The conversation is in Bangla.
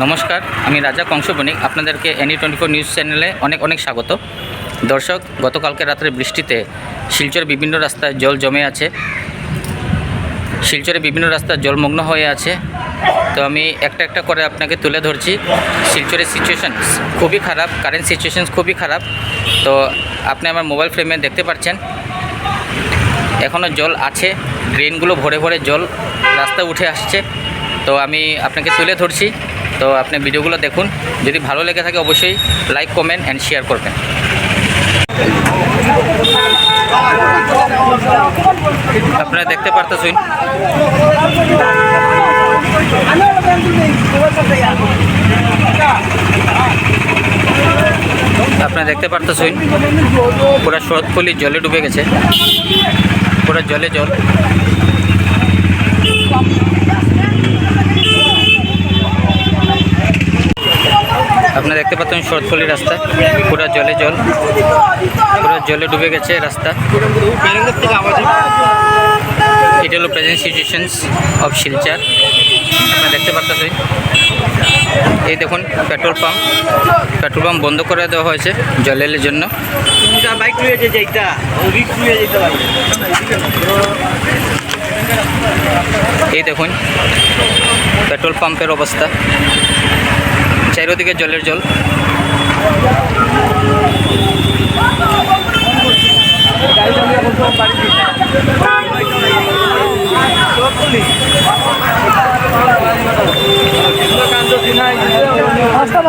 নমস্কার, আমি রাজা কংস বণিক আপনাদেরকে এনি টোয়েন্টি ফোর নিউজ চ্যানেলে অনেক অনেক স্বাগত। দর্শক, গতকালকে রাত্রে বৃষ্টিতে শিলচর বিভিন্ন রাস্তায় জল জমে আছে। শিলচরে বিভিন্ন রাস্তা জলমগ্ন হয়ে আছে। তো আমি একটা একটা করে আপনাকে তুলে ধরছি। শিলচরের সিচুয়েশান খুবই খারাপ কারেন্ট সিচুয়েশান খুবই খারাপ। তো আপনি আমার মোবাইল ফ্রেমে দেখতে পাচ্ছেন। এখনও জল আছে ড্রেনগুলো ভরে ভরে জল রাস্তা উঠে আসছে। তো আমি আপনাকে তুলে ধরছি। তো আপনি ভিডিওগুলো দেখুন। যদি ভালো লেগে থাকে অবশ্যই লাইক কমেন্ট অ্যান্ড শেয়ার করবেন। আপনারা দেখতে পারতেছেন। আপনারা দেখতে পারতেছেন, পুরো শরৎফুলি জলে ডুবে গেছে। পুরো জলে জল। আপনারা দেখতে পাচ্ছেন শরৎফুলি রাস্তা, পুরো জলে জল, পুরো জলে ডুবে গেছে রাস্তা। এটা হলো প্রেজেন্ট সিচুয়েশনস অফ শিলচার। আপনারা দেখতে পাচ্ছেন এই দেখুন পেট্রোল পাম্প পেট্রোল পাম্প বন্ধ করে দেওয়া হয়েছে জলের জন্য। এই দেখুন পেট্রোল পাম্পের অবস্থা। চারিদিকে জলের জল। রাস্তা